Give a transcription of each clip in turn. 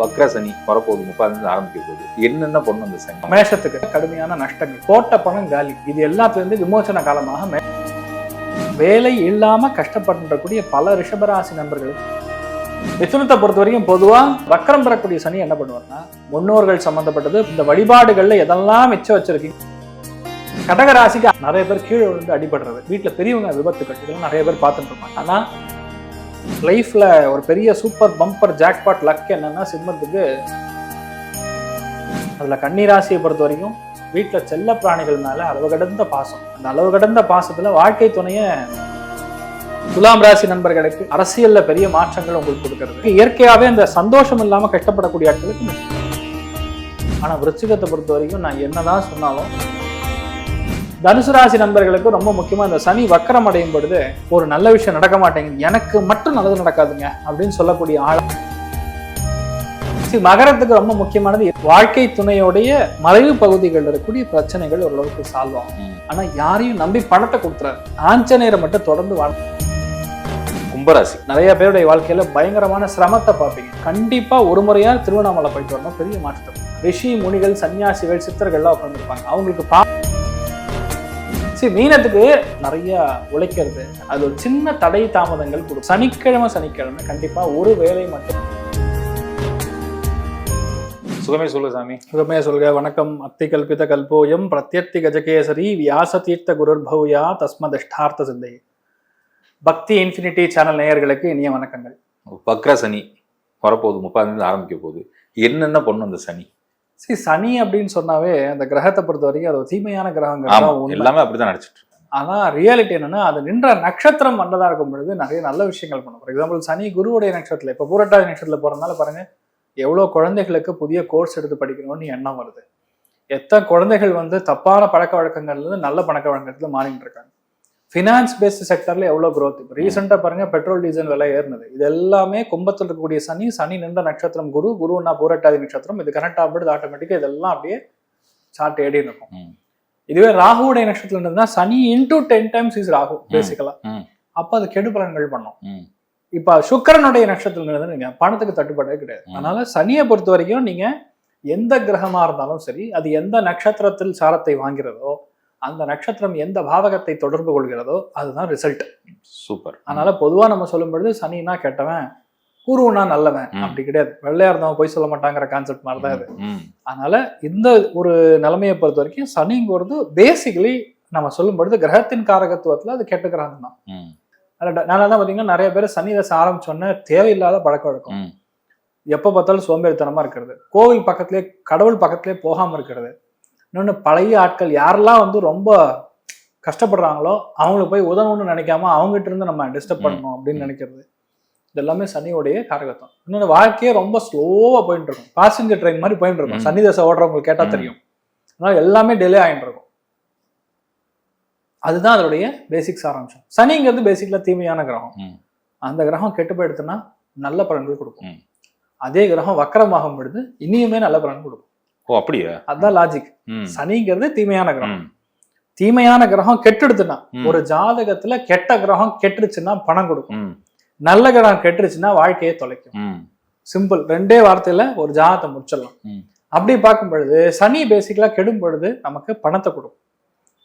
வக்ர சனி வரப்போகுது முப்பதுலேருந்து ஆரம்பிக்க போகுது. என்னென்ன பொண்ணு அந்த சனி? மேஷத்துக்கு கடுமையான நஷ்டங்கள். போட்ட பணம் காலி. இது எல்லாத்துலேருந்து விமோசன காலமாக வேலை இல்லாம கஷ்டப்பட்டுக்கூடிய பல ரிஷபராசி நண்பர்கள். மிதுனத்தை பொறுத்த வரைக்கும் பொதுவா வக்கரம் பெறக்கூடிய சனி என்ன பண்ணுவார்னா முன்னோர்கள் சம்பந்தப்பட்டது இந்த வழிபாடுகள்ல எதெல்லாம் மிச்சம் வச்சிருக்கீங்க? கடகராசிக்கு நிறைய பேர் கீழே விழுந்து அடிபடுறது. வீட்டுல பெரியவங்க விபத்துக்கள் இதெல்லாம் நிறைய பேர் பார்த்துட்டு இருப்பாங்க. ஆனா லைஃப்ல ஒரு பெரிய சூப்பர் பம்பர் ஜாக்பாட் லக் என்னன்னா சிம்மத்துக்கு அதுல கன்னிராசியை பொறுத்த வரைக்கும் வீட்டுல செல்ல பிராணிகள் மேலே அளவு கடந்த பாசம். அந்த அளவு கடந்த பாசத்துல வாழ்க்கை துணையை துலாம் ராசி நண்பர்களுக்கு அரசியல்ல பெரிய மாற்றங்கள் உங்களுக்கு கொடுக்கறது. இயற்கையாகவே அந்த சந்தோஷம் இல்லாமல் கஷ்டப்படக்கூடிய ஆட்களுக்கு ஆனால் ஆனா விருச்சிகத்தை பொறுத்த வரைக்கும் நான் என்னதான் சொன்னாலும் தனுசு ராசி நண்பர்களுக்கு ரொம்ப முக்கியமா இந்த சனி வக்கரம் அடையும் பொழுது ஒரு நல்ல விஷயம் நடக்க மாட்டேங்குது. எனக்கு மட்டும் நல்லது நடக்காதுங்க அப்படின்னு சொல்லக்கூடிய ஆள். மகரத்துக்கு ரொம்ப முக்கியமானது வாழ்க்கை துணையோடைய மறைவு பகுதிகளில் இருக்கக்கூடிய பிரச்சனைகள் ஓரளவுக்கு சால்வ் ஆகும். ஆனா யாரையும் நம்பி பணத்தை கொடுத்துறாரு. ஆஞ்சநேயரை மட்டும் தொடர்ந்து வாழ் கும்பராசி. நிறைய பேருடைய வாழ்க்கையில பயங்கரமான சிரமத்தை பார்ப்பீங்க. கண்டிப்பா ஒரு முறையா திருவண்ணாமலை போயிட்டு வரணும். பெரிய மாற்றத்தை. ரிஷி முனிகள் சன்னியாசிகள் சித்தர்கள்லாம் உட்காந்துருப்பாங்க அவங்களுக்கு பா சரி மீனத்துக்கு நிறைய உழைக்கிறது. அது ஒரு சின்ன தடை தாமதங்கள் கொடுக்கும். சனிக்கிழமை சனிக்கிழமை கண்டிப்பா ஒரு வேலை மட்டும். சுகமே சொல்லு சாமி. சுகமே சொல்க. வணக்கம். அத்தி கல்பித கல்போயம் பிரத்யர்த்தி கஜகேசரி வியாச தீர்த்த குருர் பௌயா தஸ்மதிஷ்டார்த்த சிந்தை. பக்தி இன்ஃபினிட்டி சேனல் நேயர்களுக்கு இனிய வணக்கங்கள். வக்ர சனி வரப்போகுது. முப்பதுலேருந்து ஆரம்பிக்க போகுது. என்னென்ன பொண்ணு அந்த சனி? சரி சனி அப்படின்னு சொன்னாவே அந்த கிரகத்தை பொறுத்த வரைக்கும் அது தீமையான உண்மை. எல்லாமே அப்படிதான் நடிச்சிட்டு ஆனா ரியாலிட்டி என்னன்னா அது நின்ற நட்சத்திரம் நல்லதா இருக்கும் பொழுது நிறைய நல்ல விஷயங்கள் பண்ணும். ஃபார் எக்ஸாம்பிள் சனி குருவுடைய நட்சத்திரத்துல இப்ப பூரட்டாதி நட்சத்திரத்துல போறதுனால பாருங்க எவ்வளவு குழந்தைகளுக்கு புதிய கோர்ஸ் எடுத்து படிக்கணும்னு எண்ணம் வருது. எத்தனை குழந்தைகள் வந்து தப்பான பழக்க வழக்கங்கள்ல இருந்து நல்ல பழக்க வழக்கத்துல மாறிட்டு இருக்காங்க. ஃபினான்ஸ் பேஸ்ட் செக்டர்ல எவ்வளவு growth இப்போ ரீசெண்டா பாருங்க பெட்ரோல் டீசல் விலை ஏறினது இது எல்லாமே கும்பத்தில் இருக்கக்கூடிய சனி சனி நின்ற நட்சத்திரம் குரு குருன்னா பூரட்டாதி நட்சத்திரம் இது கனெக்ட் ஆகும்போது ஆட்டோமேட்டிக்கா இதெல்லாம் அப்படியே சார்ட் ஏடி இருக்கும். இதுவே ராகுவுடைய நட்சத்திரம் இருந்ததுன்னா Shani into ten times is Rahu basically ம். அப்ப அது கெடு பலன்கள் பண்ணும். இப்ப சுக்கிரனுடைய நட்சத்திரம் இருந்தது நீங்க பணத்துக்கு தட்டுப்பாடே கிடையாது. அதனால சனியை பொறுத்த வரைக்கும் நீங்க எந்த கிரகமா இருந்தாலும் சரி அது எந்த நட்சத்திரத்தில் சாரத்தை வாங்கிறதோ அந்த நட்சத்திரம் எந்த பாவகத்தை தொடர்பு கொள்கிறதோ அதுதான் ரிசல்ட் சூப்பர். அதனால பொதுவா நம்ம சொல்லும் பொழுது சனினா கெட்டவன் குருவுனா நல்லவன். அப்படி கிடையாது. வெள்ளையா இருந்தவன் போய் சொல்ல மாட்டாங்கிற கான்செப்ட் மாதிரி தான் இது. அதனால இந்த ஒரு நிலைமையை பொறுத்த வரைக்கும் சனிங்கிறது பேசிக்கலி நம்ம சொல்லும் பொழுது கிரகத்தின் காரகத்துவத்துல அது கெட்ட கிரகம் தான். அதனால தான் பாத்தீங்கன்னா நிறைய பேர் சனி தசை ஆரம்பிச்சோன்னே தேவையில்லாத பழக்க வழக்கம். எப்ப பார்த்தாலும் சோம்பேறித்தனமா இருக்கிறது. கோவில் பக்கத்திலே கடவுள் பக்கத்திலே போகாம இருக்கிறது. இன்னொன்னு பழைய ஆட்கள் யாரெல்லாம் வந்து ரொம்ப கஷ்டப்படுறாங்களோ அவங்களுக்கு போய் உதவணும்னு நினைக்காம அவங்ககிட்ட இருந்து நம்ம டிஸ்டர்ப். பண்ணணும் அப்படின்னு நினைக்கிறது. இது எல்லாமே சனியோடைய காரகத்தம். இன்னொன்று வாழ்க்கையே ரொம்ப ஸ்லோவா போயிட்டு இருக்கும் பாசஞ்சர் ட்ரெயின் மாதிரி போயிட்டு இருக்கும். சனி தசை ஓடுறவங்களுக்கு கேட்டா ம். தெரியும். அதனால எல்லாமே டிலே ஆயிட்டு இருக்கும் அதுதான் அதோடைய பேசிக் சாராம்சம். சனிங்கிறது பேசிக்கலா தீமையான கிரகம். அந்த கிரகம் கெட்டு போயிடுத்துன்னா நல்ல பலன்கள் கொடுக்கும். அதே கிரகம் வக்கரமாகும் பொழுது இனியுமே நல்ல பலன் கொடுக்கும். ஓ அப்படியா அதுதான் லாஜிக். சனிங்கிறது தீமையான கிரகம். தீமையான கிரகம் கெட்டுடுத்துனா ம். ஒரு ஜாதகத்துல கெட்ட கிரகம் கெட்டுருச்சுன்னா பணம் கொடுக்கும். நல்ல கிரகம் கெட்டுருச்சுன்னா வாழ்க்கையை தொலைக்கும். சிம்பிள் ரெண்டே வார்த்தையில ஒரு ஜாதகத்தை முடிச்சிடலாம். அப்படி பார்க்கும் பொழுது சனி பேசிக்கலா கெடும் பொழுது நமக்கு பணத்தை கொடுக்கும்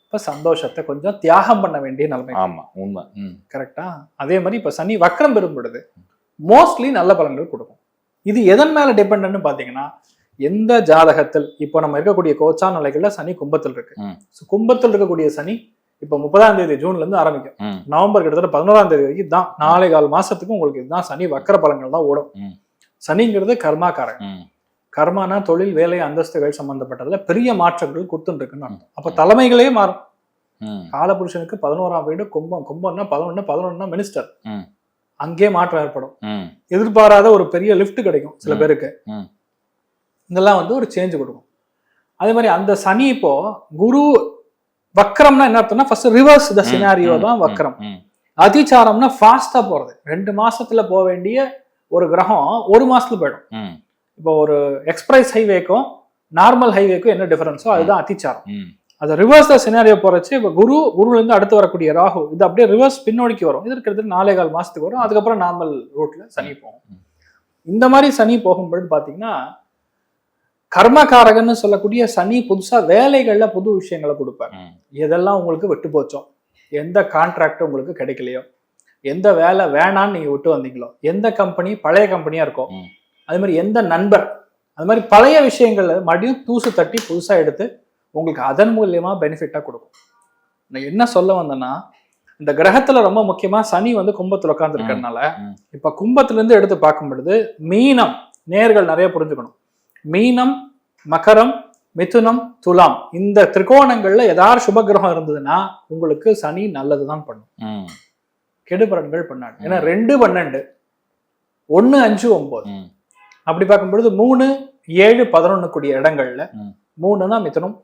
இப்ப சந்தோஷத்தை கொஞ்சம் தியாகம் பண்ண வேண்டிய நிலைமை ஆமா உண்மை. கரெக்டா அதே மாதிரி இப்ப சனி வக்ரம் பெறும் பொழுது மோஸ்ட்லி நல்ல பலன்கள் கொடுக்கும் இது எதன் மேல டிபெண்ட்னு பாத்தீங்கன்னா எந்த ஜாதகத்தில் இப்போ நம்ம இருக்கக்கூடிய கோச்சா நிலைகள்ல சனி கும்பத்தில் இருக்கு கும்பத்தில் இருக்கக்கூடிய சனி இப்ப முப்பதாம் தேதி ஜூன்ல இருந்து ஆரம்பிக்கும். நவம்பர் கிட்டத்தட்ட பதினோராம் தேதி வரைக்கும் தான் நாளை கால் மாசத்துக்கு உங்களுக்கு இதுதான் சனி வக்கர பலன்கள் தான் ஓடும். சனிங்கிறது கர்மாக்காரன் ம். கர்மானா தொழில் வேலை அந்தஸ்துகள் சம்பந்தப்பட்டதுல பெரிய மாற்றங்கள் கொடுத்துட்டு இருக்குன்னு அர்த்தம் அப்ப தலைமைகளே மாறும். காலபுருஷனுக்கு பதினோராம் வீடு கும்பம் கும்பம்னா பதினொன்னு பதினொன்னா மினிஸ்டர். அங்கே மாற்றம் ஏற்படும். எதிர்பாராத ஒரு பெரிய லிஃப்ட் கிடைக்கும் சில. பேருக்கு. இதெல்லாம் வந்து ஒரு சேஞ்ச் கொடுக்கும் அதே மாதிரி அந்த சனி இப்போ குரு வக்ரம்னா என்ன அர்த்தம்னா ஃபர்ஸ்ட் ரிவர்ஸ் த. சினாரியோ. தான் வக்ரம் ம். அதிச்சாரம்னா ஃபாஸ்டா போறது ரெண்டு மாசத்துல போக வேண்டிய ஒரு கிரகம் ஒரு மாசத்துல போயிடும். இப்போ ஒரு எக்ஸ்பிரஸ் ஹைவேக்கும் நார்மல் ஹைவேக்கும் என்ன டிஃபரன்ஸோ அதுதான் அதிச்சாரம். அது ரிவர்ஸ் தான் சினாரியோ போறச்சு இப்போ குரு குருல இருந்து அடுத்து வரக்கூடிய ராகு இது அப்படியே ரிவர்ஸ் பின்னோடிக்கு வரும் இது இருக்கிறது நாலே கால் மாசத்துக்கு வரும் அதுக்கப்புறம் நார்மல் ரூட்ல சனி போகும் இந்த மாதிரி சனி போகும்பொழுது பாத்தீங்கன்னா கர்மகாரகன்னு சொல்லக்கூடிய சனி புதுசா வேலைகள்ல புது விஷயங்களை கொடுப்பார் ம். எதெல்லாம் உங்களுக்கு விட்டு போச்சோ எந்த கான்ட்ராக்ட் உங்களுக்கு கிடைக்கலையோ எந்த வேலை வேணான்னு நீங்க விட்டு வந்தீங்களோ எந்த கம்பெனி பழைய கம்பெனியா இருக்கோ ம். அது மாதிரி எந்த நண்பர் அது மாதிரி பழைய விஷயங்கள்ல மறுபடியும் தூசு தட்டி புதுசா எடுத்து உங்களுக்கு அதன் மூலியமா பெனிஃபிட்டா கொடுக்கும் நான் என்ன சொல்ல வந்தேன்னா இந்த கிரகத்துல ரொம்ப முக்கியமா சனி வந்து கும்பத்துல ம். இப்ப கும்பத்துல இருந்து எடுத்து பார்க்கும் பொழுது மீனம் நேர்கள் நிறைய புரிஞ்சுக்கணும் மீனம் மகரம் மிதுனம் துலாம் இந்த திரிகோணங்கள்ல ஏதாவது சுபகிரகம் இருந்ததுன்னா உங்களுக்கு சனி நல்லதுதான் பண்ணும். கெடுபலன்கள் பண்ணாது ஏன்னா. ரெண்டு பன்னெண்டு ஒன்னு அஞ்சு ஒன்பது. அப்படி பார்க்கும் பொழுது மூணு ஏழு பதினொன்னு கூடிய இடங்கள்ல. மூணுனா மிதுனம்.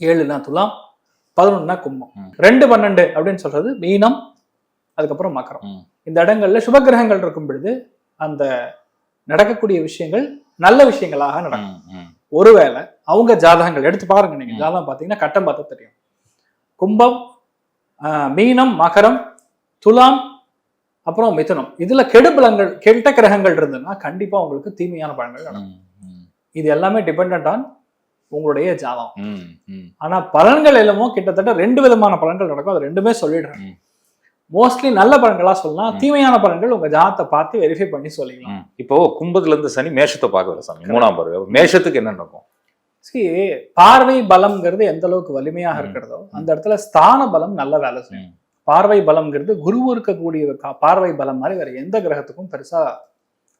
ஏழுனா துலாம் பதினொன்னுனா கும்பம். ரெண்டு பன்னெண்டு அப்படின்னு சொல்றது மீனம் அதுக்கப்புறம் மகரம் ம். இந்த இடங்கள்ல சுபகிரகங்கள் இருக்கும் பொழுது அந்த நடக்கக்கூடிய விஷயங்கள் நல்ல விஷயங்களாக நடக்கும். ஒருவேளை அவங்க ஜாதகங்கள் எடுத்து பாருங்க நீங்க. ஜாதகம் பார்த்தீங்கன்னா கட்டம் பார்த்தா தெரியும் கும்பம் மீனம் மகரம் துலாம் அப்புறம் மிதுனம் இதுல கெடுபலங்கள் கெட்ட கிரகங்கள் இருந்ததுன்னா கண்டிப்பா உங்களுக்கு தீமையான பலன்கள் நடக்கும். இது எல்லாமே டிபெண்ட் ஆன் உங்களுடைய ஜாதகம். ஆனா பலன்கள் எல்லாமோ கிட்டத்தட்ட ரெண்டு விதமான பலன்கள் நடக்கும் அது ரெண்டுமே சொல்லிடுறேன். மோஸ்ட்லி நல்ல பலன்களா சொல்லலாம். தீமையான பலன்கள் உங்க ஜாதகத்தை பார்த்து வெரிஃபை பண்ணி சொல்லிக்கலாம். இப்போ கும்பத்துல இருந்து சனி மேஷத்தை பார்க்கல சாமி. மூணாம் பாருங்க மேஷத்துக்கு என்ன நடக்கும் See, பார்வை பலம்ங்கிறது எந்த அளவுக்கு வலிமையாக. இருக்கிறதோ அந்த இடத்துல ஸ்தான பலம் நல்ல வேலை செய்யும். பார்வை பலம்ங்கிறது குரு இருக்கக்கூடிய பார்வை பலம் மாதிரி வேற எந்த கிரகத்துக்கும் பெருசா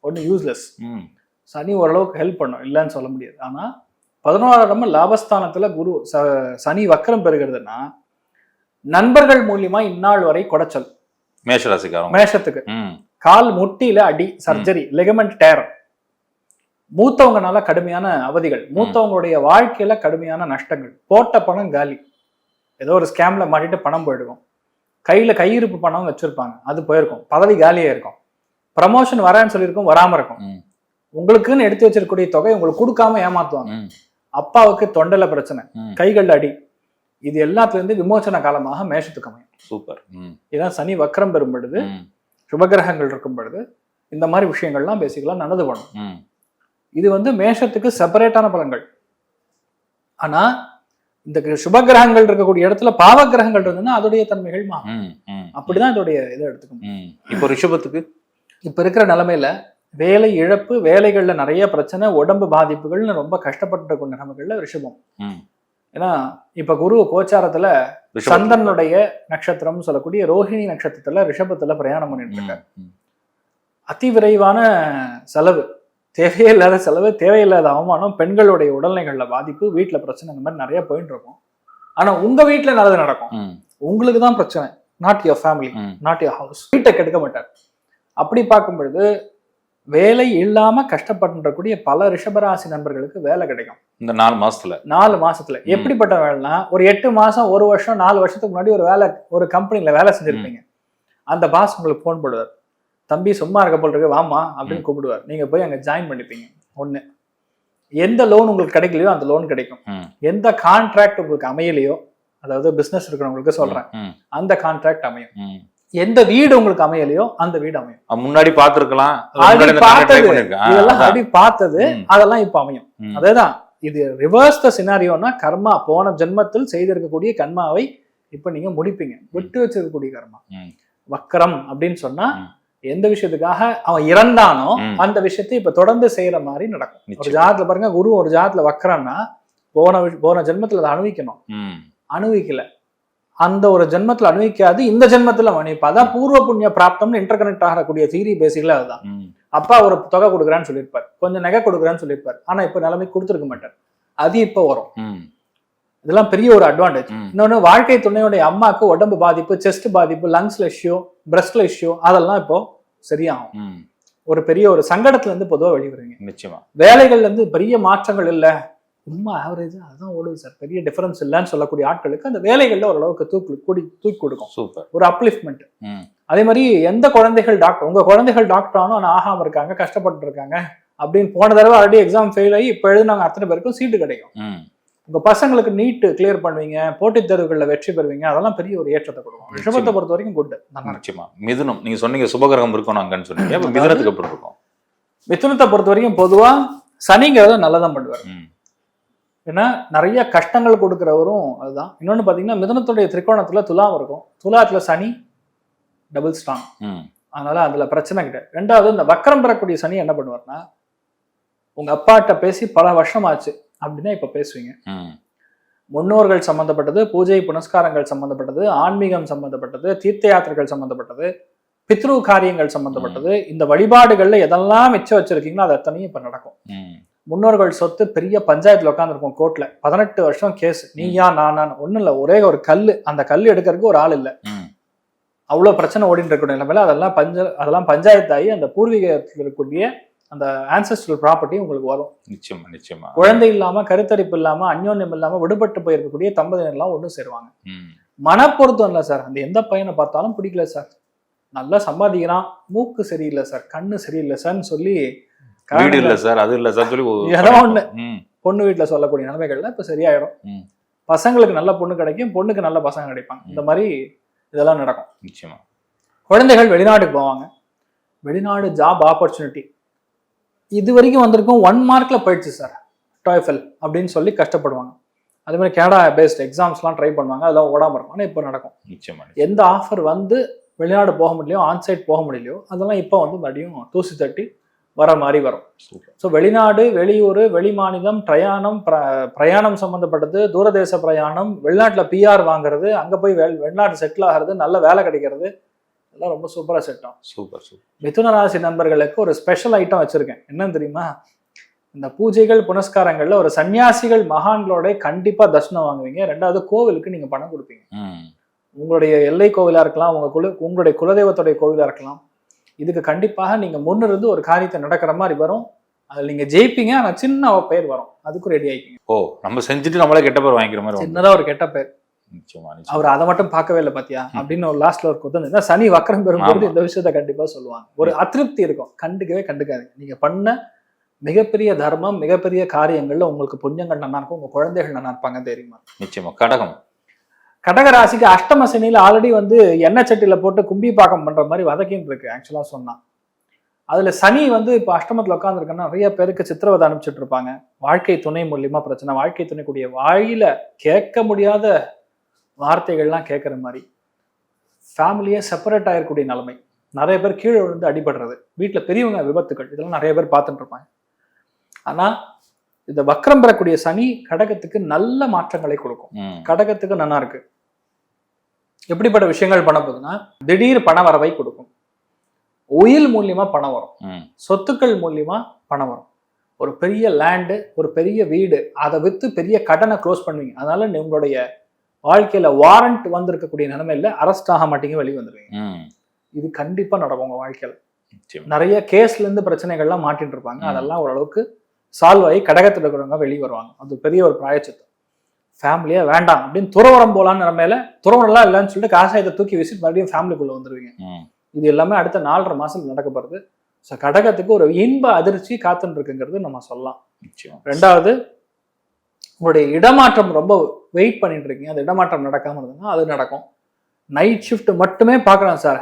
ஒன்றும் யூஸ்லெஸ். சனி ஓரளவுக்கு ஹெல்ப் பண்ணும். இல்லைன்னு சொல்ல முடியாது. ஆனா பதினோராம் லாபஸ்தானத்துல குரு சனி வக்கரம் பெறுகிறதுனா நண்பர்கள் மூலியமா இந்நாள் வரை குடைச்சல். மேஷ ராசிக்காரங்க மேஷத்துக்கு. கால் முட்டியில அடி சர்ஜரி லெகமெண்ட் டேர் மூத்தவங்கனால கடுமையான அவதிகள். மூத்தவங்களுடைய வாழ்க்கையில கடுமையான நஷ்டங்கள். போட்ட பணம் காலி. ஏதோ ஒரு ஸ்கேம்ல மாட்டிட்டு பணம் போயிடுக்கும் கையில கையிருப்பு பணம் வச்சிருப்பாங்க. அது போயிருக்கும். பதவி காலியா இருக்கும். ப்ரமோஷன் வரேன்னு சொல்லியிருக்கும் வராம இருக்கும். உங்களுக்குன்னு எடுத்து வச்சிருக்கக்கூடிய தொகை உங்களுக்கு கொடுக்காம ஏமாத்துவாங்க. அப்பாவுக்கு தொண்டையில பிரச்சனை. கைகள்ல அடி. இது எல்லாத்துல இருந்து விமோசன காலமாக மேஷத்துக்கு அமையும் சூப்பர். இதான் சனி வக்கரம் பெறும் பொழுது. சுபகிரகங்கள் இருக்கும் பொழுது இந்த மாதிரி விஷயங்கள்லாம் பேசிக்கலாம் நல்லது பண்ணும். இது வந்து மேஷத்துக்கு செப்பரேட்டான பலன்கள் ஆனா இந்த கிர- சுபகிரகங்கள் இருக்கக்கூடிய இடத்துல பாவ கிரகங்கள் இருந்ததுன்னா அதோடைய தன்மைகள் மாறும். அப்படிதான் இதோடைய இதை எடுத்துக்கணும். இப்போ ரிஷபத்துக்கு இப்ப இருக்கிற நிலைமையில வேலை இழப்பு வேலைகள்ல நிறைய பிரச்சனை உடம்பு பாதிப்புகள்னு ரொம்ப கஷ்டப்பட்டு இருக்கும் நிலைமைகள்ல ரிஷபம். ஏன்னா இப்ப குரு கோச்சாரத்துல. சந்தனுடைய நட்சத்திரம் சொல்லக்கூடிய ரோஹிணி நட்சத்திரத்துல ரிஷபத்துல பிரயாணம் பண்ணிட்டு இருக்காரு. அதி விரைவான செலவு தேவையில்லாத செலவு தேவையில்லாத அவமானம் பெண்களுடைய உடல்நிலைகள்ல பாதிப்பு வீட்டுல பிரச்சனை இந்த மாதிரி நிறைய போயிட்டு இருக்கும் ஆனா உங்க வீட்டுல நல்லது நடக்கும். உங்களுக்கு தான் பிரச்சனை not your family. Not your house வீட்டை கெடுக்க மாட்டார் அப்படி பார்க்கும் பொழுது வேலை இல்லாம கஷ்டப்பட்டுக்கூடிய பல ரிஷபராசி நண்பர்களுக்கு வேலை கிடைக்கும். இந்த நாலு மாசத்துல. நாலு மாசத்துல. எப்படிப்பட்ட வேலைனா ஒரு எட்டு மாசம் ஒரு வருஷம் நாலு வருஷத்துக்கு முன்னாடி ஒரு வேலை ஒரு கம்பெனில வேலை செஞ்சிருப்பீங்க. அந்த பாஸ் உங்களுக்கு ஃபோன் போடுவார். தம்பி சும்மா இருக்க போல் இருக்கு வாமா அப்படின்னு கூப்பிடுவார். நீங்க போய் அங்க ஜாயின் பண்ணிப்பீங்க. ஒண்ணு. எந்த லோன் உங்களுக்கு கிடைக்கலையோ அந்த லோன் கிடைக்கும். எந்த கான்ட்ராக்ட் உங்களுக்கு அமையலையோ அதாவது பிசினஸ் இருக்கிறவங்களுக்கு சொல்றேன். அந்த கான்ட்ராக்ட் அமையும். எந்த வீடு உங்களுக்கு அமையலையோ அந்த வீடு அமையும் முன்னாடி பார்த்திருக்கலாம் இதெல்லாம். ஆல்ரெடி பார்த்தது. அதெல்லாம் இப்ப அமையும். அதேதான் இது ரிவர்ஸ் த சினாரியோனா கர்மா போன ஜென்மத்தில் செய்திருக்கக்கூடிய கர்மாவை இப்ப நீங்க முடிப்பீங்க விட்டு வச்சிருக்கக்கூடிய கர்மா. வக்கரம் அப்படின்னு சொன்னா. எந்த விஷயத்துக்காக அவன் இறந்தானோ. அந்த விஷயத்தை இப்ப தொடர்ந்து செய்யற மாதிரி நடக்கும் ஒரு. ஜாதத்துல பாருங்க குரு ஒரு ஜாதத்துல வக்கரம்னா போன போன ஜென்மத்துல அதை அனுபவிக்கணும் ம். அந்த ஒரு ஜென்மத்துல அனுபவிக்காது இந்த ஜென்மத்துல அனுபவிப்பா அதான் பூர்வ புண்ணிய பிராப்தம்னு இன்டர்கனெக்ட் ஆகக்கூடிய தீரி பேசிக்கல அதுதான். அப்பா ஒரு தொகை கொடுக்குறான்னு சொல்லியிருப்பார். கொஞ்சம் நகை கொடுக்குறான்னு சொல்லியிருப்பார். ஆனா இப்ப நிலைமை கொடுத்துருக்க மாட்டார். அது இப்ப வரும். இதெல்லாம் பெரிய ஒரு அட்வான்டேஜ் ம். இன்னொன்னு வாழ்க்கை துணையுடைய அம்மாக்கு உடம்பு பாதிப்பு செஸ்ட் பாதிப்பு லங்ஸ்ல இஷ்யூ பிரஸ்ட்ல இஷ்யூ அதெல்லாம் இப்போ சரியாகும். ஒரு பெரிய ஒரு சங்கடத்துல இருந்து பொதுவா வெளிவருங்க. நிச்சயமா. வேலைகள்ல இருந்து பெரிய மாற்றங்கள் இல்ல. சும்மா ஆவரேஜ் அதுதான் ஓடுது சார் பெரிய டிஃபரன்ஸ் இல்லைன்னு சொல்லக்கூடிய ஆட்களுக்கு அந்த வேலைகள்ல ஓரளவுக்கு தூக்கி கூடி தூக்கி கொடுக்கும். சூப்பர் ஒரு அப்லிஃப்ட்மெண்ட். அதே மாதிரி எந்த குழந்தைகள் டாக்டர் உங்க குழந்தைகள் டாக்டர் ஆனா ஆகாம இருக்காங்க கஷ்டப்பட்டு இருக்காங்க அப்படின்னு போன தடவை ஆல்ரெடி எக்ஸாம் ஃபெயில் ஆகி இப்போ எழுதினாங்க அத்தனை பேருக்கும் சீட்டு கிடைக்கும். உங்க பசங்களுக்கு நீட் கிளியர் பண்ணுவீங்க போட்டித் தேர்வுகளில் வெற்றி பெறுவீங்க அதெல்லாம் பெரிய ஒரு ஏற்றத்தை கொடுக்கும். ரிஷபத்தை பொறுத்த வரைக்கும் குட் நிச்சயமா. மிதுனம் நீங்க சொன்னீங்க சுபகிரகம் இருக்கணும் அங்கன்னு சொன்னீங்க. மிதுனத்துக்கு எப்படி இருக்கும்? மிதுனத்தை பொறுத்த வரைக்கும் பொதுவா சனிங்கிறத நல்லதான் பண்ணுவார். ஏன்னா நிறைய கஷ்டங்கள் கொடுக்குறவரும் அதுதான். இன்னொன்னு பாத்தீங்கன்னா மிதுனத்துடைய திரிகோணத்துல துலாம் இருக்கும். துலாத்துல சனி டபுள் ஸ்ட்ராங் ம். அதனால அதுல பிரச்சனை கிடையாது. ரெண்டாவது இந்த வக்கரம் பெறக்கூடிய சனி என்ன பண்ணுவார்னா உங்க அப்பாட்ட பேசி பல வருஷம் ஆச்சு அப்படின்னா இப்ப பேசுவீங்க. முன்னோர்கள் சம்பந்தப்பட்டது பூஜை புனஸ்காரங்கள் சம்பந்தப்பட்டது ஆன்மீகம் சம்பந்தப்பட்டது தீர்த்த யாத்திரைகள் சம்பந்தப்பட்டது பித்ரு காரியங்கள் சம்பந்தப்பட்டது இந்த வழிபாடுகள்ல எதெல்லாம் மிச்சம் வச்சிருக்கீங்களோ அது அத்தனையும் இப்ப நடக்கும். முன்னோர்கள் சொத்து பெரிய பஞ்சாயத்துல உட்காந்துருக்கும் கோர்ட்ல பதினெட்டு வருஷம் கேஸ் நீயா நானான்னு ஒண்ணும் இல்ல. ஒரே ஒரு கல்லு. அந்த கல் எடுக்கிறதுக்கு ஒரு ஆள் இல்ல. ம். அவ்வளவு பிரச்சனை ஓடிட்டு இருக்கக்கூடிய நிலைமையில அதெல்லாம் பஞ்ச அதெல்லாம் பஞ்சாயத்தாகி அந்த பூர்வீகத்தில் இருக்கக்கூடிய அந்த ஆன்சஸ்ட்ரல் ப்ராப்பர்ட்டி உங்களுக்கு வரும். நிச்சயமா நிச்சயமா. குழந்தை இல்லாம கருத்தரிப்பு இல்லாம அந்யோன்யம் இல்லாம விடுபட்டு போயிருக்கக்கூடிய தம்பதியினர் எல்லாம் ஒண்ணு சேருவாங்க மனப்பொருத்தம் இல்லை சார். அந்த எந்த பையனை பார்த்தாலும் பிடிக்கல சார். நல்லா சம்பாதிக்கிறான். மூக்கு சரியில்லை சார். கண்ணு சரியில்லை சார்னு சொல்லி வீடு இல்ல சார் அது இல்ல சார் சொல்லி ஒரு- ஏதோ ஒண்ணு. ம். பொண்ணு வீட்டுல சொல்லக்கூடிய நிலைமைகள்ல இப்ப சரியாயிடும். பசங்களுக்கு நல்ல பொண்ணு கிடைக்கும் பொண்ணுக்கு நல்ல பசங்க கிடைப்பாங்க. இந்த மாதிரி இதெல்லாம் நடக்கும். நிச்சயமா. குழந்தைகள் வெளிநாட்டுக்கு போவாங்க. வெளிநாடு ஜாப் ஆப்பர்ச்சுனிட்டி இது வரைக்கும் வந்திருக்கும் ஒன் மார்க்ல போயிடுச்சு சார். டாய்ஃபெல் அப்படின்னு சொல்லி கஷ்டப்படுவாங்க. அதே மாதிரி கனடா பேஸ்ட் எக்ஸாம்ஸ்லாம் ட்ரை பண்ணுவாங்க அதெல்லாம் ஓடாம இருக்கும். ஆனால் இப்போ நடக்கும். நிச்சயமா எந்த ஆஃபர் வந்து வெளிநாடு போக முடியலையோ ஆன்சைட் போக முடியலையோ அதெல்லாம் இப்போ வந்து மறுபடியும் தூசி தட்டி வர மாதிரி வரும். ஸோ வெளிநாடு வெளியூர் வெளி மாநிலம் பிரயாணம் பிர- பிரயாணம் சம்மந்தப்பட்டது தூரதேச பிரயாணம் வெளிநாட்டில் பிஆர் வாங்குறது அங்கே போய் வெள் வெளிநாடு செட்டில் ஆகிறது நல்ல வேலை கிடைக்கிறது இதெல்லாம் ரொம்ப சூப்பராக செட் ஆகும். Super super. மிதுன ராசி நண்பர்களுக்கு ஒரு ஸ்பெஷல் ஐட்டம் வச்சிருக்கேன். என்னன்னு தெரியுமா? இந்த பூஜைகள் புனஸ்காரங்கள்ல ஒரு சன்னியாசிகள் மகான்களோட கண்டிப்பா தர்ஷனம் வாங்குவீங்க. ரெண்டாவது கோவிலுக்கு நீங்க பணம் கொடுப்பீங்க. உங்களுடைய எல்லை கோவிலா இருக்கலாம் உங்க குல உங்களுடைய குலதெய்வத்துடைய கோவிலா இருக்கலாம். இதுக்கு கண்டிப்பாக நீங்க முன்னிருந்து ஒரு காரியத்தை நடக்கிற மாதிரி வரும். அதில் நீங்க ஜெயிப்பீங்க. ஆனா சின்ன பேர் வரும். அதுக்கும் ரெடி ஆயிப்பீங்க. ஓ நம்ம செஞ்சுட்டு நம்மளே கெட்ட பேர் வாங்கிக்கிற மாதிரி. சின்னதா ஒரு கெட்ட பேர். அவர் அதை மட்டும் பார்க்கவே இல்லை பாத்தியா? அப்படின்னு ஒரு லாஸ்ட்ல ஒரு குத்தம் சனி வக்கரம் பெறும்போது. இந்த விஷயத்த கண்டிப்பா சொல்லுவாங்க. ஒரு அதிருப்தி இருக்கும். கண்டுக்கவே கண்டுக்காதீங்க. நீங்க பண்ண மிகப்பெரிய தர்மம் மிகப்பெரிய காரியங்கள்ல உங்களுக்கு புண்ணியங்கள் நல்லா இருக்கும். உங்க குழந்தைகள் நல்லா இருப்பாங்க தெரியுமா? நிச்சயமா. கடகம். கடக ராசிக்கு அஷ்டம சனியில ஆல்ரெடி வந்து எண்ணெய் சட்டியில போட்டு கும்பி பாக்கம் பண்ற மாதிரி வதக்கின்னு இருக்கு ஆக்சுவலா சொன்னா. அதுல சனி வந்து இப்போ அஷ்டமத்துல உட்காந்துருக்கன்னா நிறைய பேருக்கு சித்திரவதை அனுப்பிச்சிட்டு இருப்பாங்க. வாழ்க்கை துணை மூலியமா பிரச்சனை. வாழ்க்கை துணை கூடிய வாயில கேட்க முடியாத வார்த்தைகள்லாம் கேட்குற மாதிரி. ஃபேமிலியே செப்பரேட் ஆகிருக்கக்கூடிய நிலைமை. நிறைய பேர் கீழே விழுந்து அடிபடுறது. வீட்டில் பெரியவங்க விபத்துகள் இதெல்லாம் நிறைய பேர் பார்த்துட்டு இருப்பாங்க. ஆனால் இந்த வக்ரம் பெறக்கூடிய சனி கடகத்துக்கு நல்ல மாற்றங்களை கொடுக்கும். கடகத்துக்கு நல்லா இருக்கு. எப்படிப்பட்ட விஷயங்கள் பண்ண போகுதுன்னா திடீர் பண வரவை கொடுக்கும். உயில் மூலியமா பணம் வரும். சொத்துக்கள் மூலியமா பணம் வரும். ஒரு பெரிய லேண்டு ஒரு பெரிய வீடு அதை வித்து பெரிய கடனை க்ளோஸ் பண்ணுவீங்க. அதனால உங்களுடைய வாழ்க்கையில வாரண்ட் வந்திருக்கக்கூடிய நிலைமையில அரெஸ்ட் ஆக மாட்டீங்க வெளியே வந்துடுவீங்க ம். இது கண்டிப்பா நடக்கும் உங்க வாழ்க்கையில. நிறைய கேஸ்ல இருந்து பிரச்சனைகள்லாம் மாட்டிட்டு இருப்பாங்க. அதெல்லாம் ஓரளவுக்கு சால்வ் ஆகி கடகத்துல இருக்கிறவங்க வெளியே வருவாங்க. அது பெரிய ஒரு பிராயச்சித்தம். ஃபேமிலியா வேண்டாம். அப்படின்னு துறவரம் போலான்னு நிலைமையில துறவரம்லாம் இல்லைன்னு சொல்லிட்டு காசாயத்தை தூக்கி வீசி மறுபடியும் ஃபேமிலிக்குள்ள வந்துருவீங்க. இது எல்லாமே அடுத்த நாலரை மாசம் நடக்க போறது. ஸோ கடகத்துக்கு ஒரு இன்ப அதிர்ச்சி காத்துன்னு இருக்குங்கிறது நம்ம சொல்லலாம். நிச்சயமா. ரெண்டாவது உங்களுடைய இடமாற்றம் ரொம்ப வெயிட் பண்ணிட்டு இருக்கீங்க அந்த இடமாற்றம் நடக்காம இருந்ததுன்னா அது நடக்கும். நைட் ஷிஃப்ட் மட்டுமே பார்க்கலாம் சார்.